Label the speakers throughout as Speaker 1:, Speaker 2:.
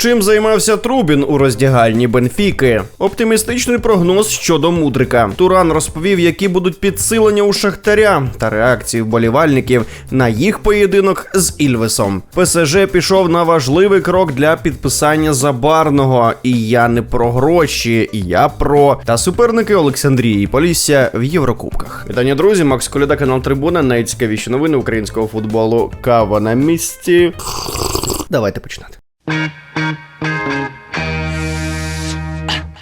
Speaker 1: Чим займався Трубін у роздягальні Бенфіки? Оптимістичний прогноз щодо мудрика. Туран розповів, які будуть підсилення у Шахтаря та реакції вболівальників на їх поєдинок з Ільвесом. ПСЖ пішов на важливий крок для підписання забарного. І я не про гроші, і я про та суперники Олександрії Полісся в Єврокубках. Вітання, друзі, Макс Коляда, канал Трибуна. Найцікавіші новини українського футболу. Кава на місці. Давайте починати.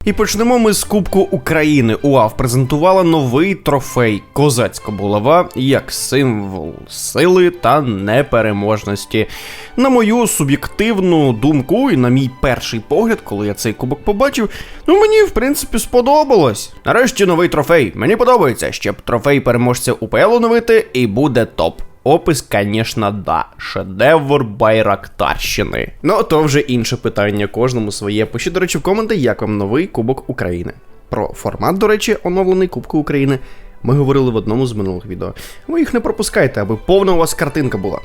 Speaker 1: І почнемо ми з Кубку України. УАВ презентувала новий трофей Козацька булава як символ сили та непереможності. На мою суб'єктивну думку, і на мій перший погляд, коли я цей кубок побачив, ну мені в принципі сподобалось. Нарешті новий трофей. Мені подобається, щоб трофей переможця УПЛ оновити, і буде топ. Опис, конечно, да. Шедевр Байрактарщини. Ну, то вже інше питання, кожному своє. Пишіть, до речі, в коменти, як вам новий Кубок України. Про формат, до речі, оновлений Кубку України. Ми говорили в одному з минулих відео. Ви їх не пропускайте, аби повна у вас картинка була.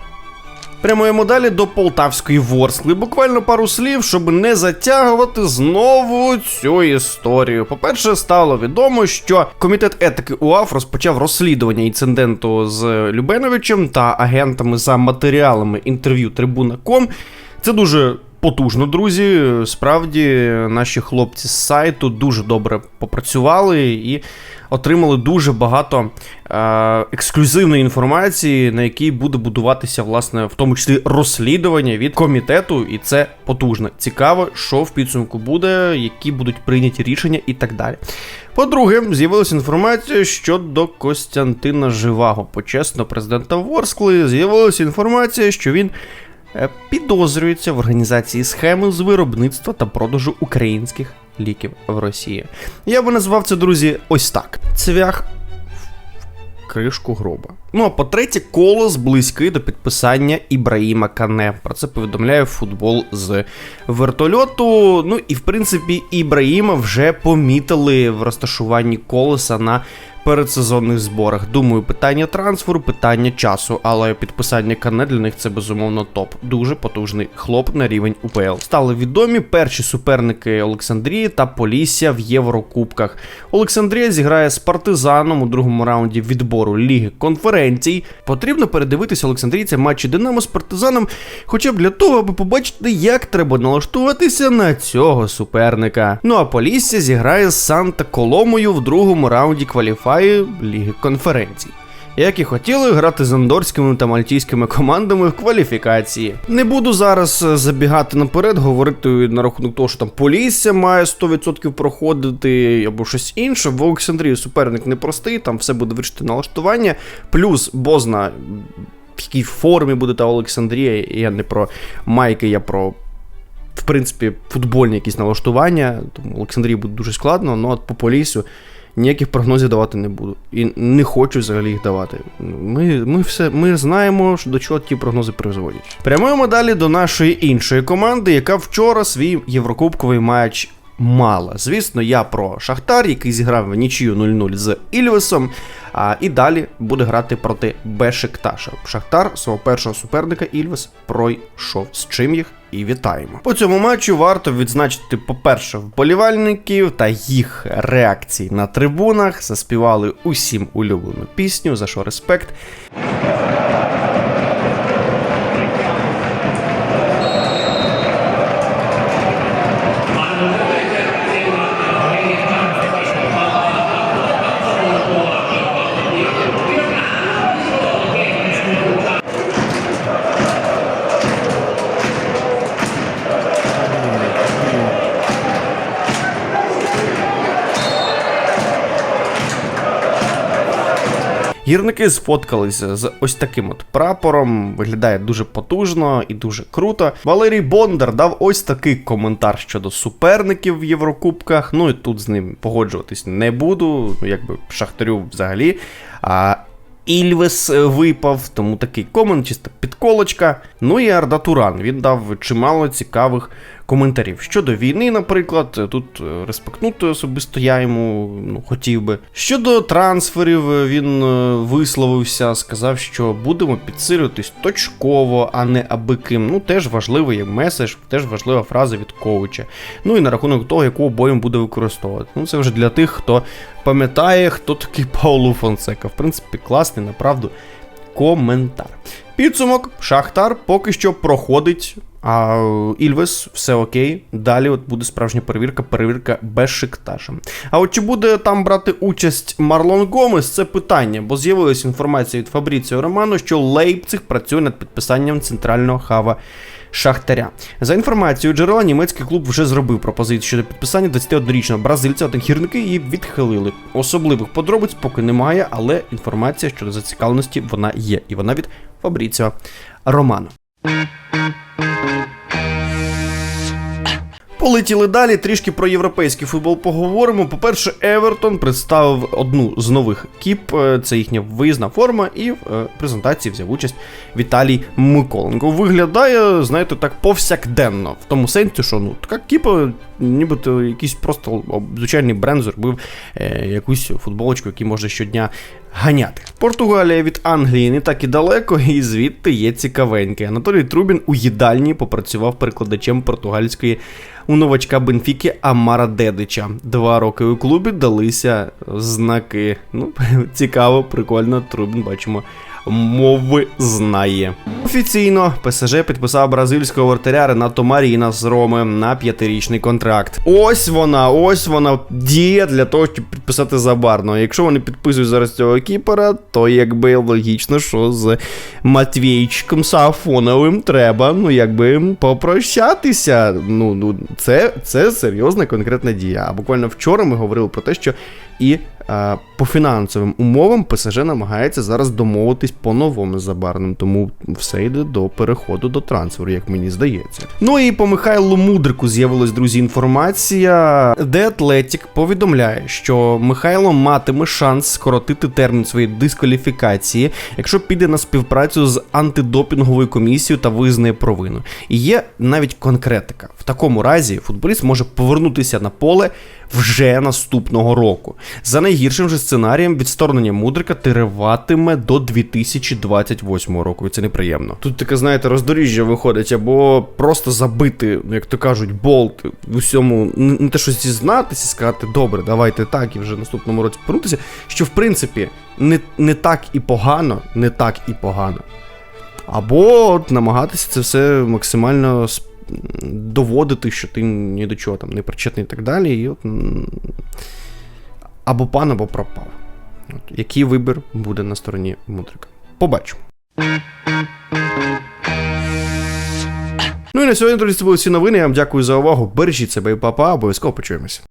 Speaker 1: Прямуємо далі до Полтавської Ворскли. Буквально пару слів, щоб не затягувати знову цю історію. По-перше, стало відомо, що комітет етики УАФ розпочав розслідування інциденту з Любеновичем та агентами за матеріалами інтерв'ю Трибуна.ком. Це дуже потужно, друзі. Справді, наші хлопці з сайту дуже добре попрацювали і отримали дуже багато е, ексклюзивної інформації, на якій буде будуватися, власне, в тому числі розслідування від комітету, і це потужно. Цікаво, що в підсумку буде, які будуть прийняті рішення і так далі. По-друге, з'явилася інформація щодо Костянтина Живаго, почесного президента Ворскли. З'явилася інформація, що він підозрюється в організації схеми з виробництва та продажу українських ліків в Росії. Я би назвав це, друзі, ось так: цвях в кришку гроба. Ну а по-третє, колос близький до підписання Ібраїма Кане. Про це повідомляє футбол з вертольоту. Ну і в принципі, Ібраїма вже помітили в розташуванні колеса на передсезонних зборах. Думаю, питання трансферу, питання часу, але підписання Кане для них це безумовно топ. Дуже потужний хлоп на рівень УПЛ. Стали відомі перші суперники Олександрії та Полісся в Єврокубках. Олександрія зіграє з партизаном у другому раунді відбору Ліги конференцій. Потрібно передивитися Олександрійцям матчі Динамо з партизаном, хоча б для того, аби побачити, як треба налаштуватися на цього суперника. Ну а Полісся зіграє з Санта Коломою в другому раунді кваліфікації Ліги конференцій. Як і хотіли грати з андорськими та мальтійськими командами в кваліфікації. Не буду зараз е, забігати наперед, говорити на рахунок того, що там Полісся має 100% проходити або щось інше. В Олександрії суперник непростий, там все буде вирішити налаштування. Плюс Бозна, в якій формі буде та Олександрія. Я не про майки, я про. В принципі, футбольні якісь налаштування, тому Олександрії буде дуже складно, ну от по Полісю ніяких прогнозів давати не буду. І не хочу взагалі їх давати. Ми ми, все, ми знаємо, до чого ті прогнози призводять. Прямуємо далі до нашої іншої команди, яка вчора свій єврокубковий матч мала. Звісно, я про Шахтар, який зіграв нічию 0-0 з Ільвесом. А і далі буде грати проти Бешикташа. Шахтар свого першого суперника Ільвес пройшов. З чим їх і вітаємо. По цьому матчу варто відзначити, по-перше, вболівальників та їх реакції на трибунах. Заспівали усім улюблену пісню, за що респект. Гірники сфоткалися з ось таким от прапором. Виглядає дуже потужно і дуже круто. Валерій Бондар дав ось такий коментар щодо суперників в Єврокубках. Ну і тут з ним погоджуватись не буду. Якби шахтарю взагалі. А Ільвес випав, тому такий комент, чисто підколочка. Ну і Арда Туран. Він дав чимало цікавих коментарів. Щодо війни, наприклад, тут е, респектнути особисто я йому ну, хотів би. Щодо трансферів, е, він е, висловився, сказав, що будемо підсилюватись точково, а не аби ким. Ну, теж важливий меседж, теж важлива фраза від коуча. Ну і на рахунок того, яку обоєм буде використовувати. Ну, це вже для тих, хто пам'ятає, хто такий Паулу Фонсека. В принципі, класний, направду, коментар. Підсумок, Шахтар поки що проходить. А Ільвес, все окей. Далі от буде справжня перевірка, перевірка без Шикташа. А от чи буде там брати участь Марлон Гомес, це питання, бо з'явилася інформація від Фабріціо Романо, що Лейпциг працює над підписанням центрального хава Шахтаря. За інформацією джерела, німецький клуб вже зробив пропозицію щодо підписання 21-річного бразильця, однак гірники її відхилили. Особливих подробиць поки немає, але інформація щодо зацікавленості вона є, і вона від Фабріціо Романо. Полетіли далі, трішки про європейський футбол поговоримо. По-перше, Евертон представив одну з нових кіп, е, це їхня виїзна форма, і в е, презентації взяв участь Віталій Миколенко. Виглядає, знаєте, так повсякденно, в тому сенсі, що ну така кіпа, нібито якийсь просто звичайний бренд зробив е, якусь футболочку, яку можна щодня ганяти. Португалія від Англії не так і далеко, і звідти є цікавеньке. Анатолій Трубін у їдальні попрацював перекладачем португальської у новачка Бенфіки Амара Дедича. Два роки у клубі далися знаки. Ну, цікаво, прикольно. Трубін бачимо. Мови знає. Офіційно ПСЖ підписав бразильського вратаря Ренато Маріна з Роми на п'ятирічний контракт. Ось вона, ось вона діє для того, щоб підписати забарно. Якщо вони підписують зараз цього кіпера, то якби логічно, що з Матвійчиком Сафоновим треба, ну якби попрощатися. Ну, ну це, це серйозна конкретна дія. А буквально вчора ми говорили про те, що і по фінансовим умовам ПСЖ намагається зараз домовитись по новому з забарним, тому все йде до переходу до трансферу, як мені здається. Ну і по Михайлу Мудрику з'явилась, друзі, інформація. The Athletic повідомляє, що Михайло матиме шанс скоротити термін своєї дискваліфікації, якщо піде на співпрацю з антидопінговою комісією та визнає провину. І є навіть конкретика. В такому разі футболіст може повернутися на поле вже наступного року. За найгіршим же сценарієм відсторонення мудрика триватиме до 2028 року. І це неприємно. Тут таке, знаєте, роздоріжжя виходить, або просто забити, ну, як то кажуть, болт в усьому, не те, що зізнатися, сказати, добре, давайте так, і вже наступному році повернутися. Що в принципі не, не так і погано, не так і погано. Або намагатися це все максимально доводити, що ти ні до чого там не причетний і так далі. І от, або пан, або пропав. От, який вибір буде на стороні мудрика? Побачимо. Ну і на сьогодні, друзі, це були всі новини. Я вам дякую за увагу. Бережіть себе і папа, обов'язково почуємося.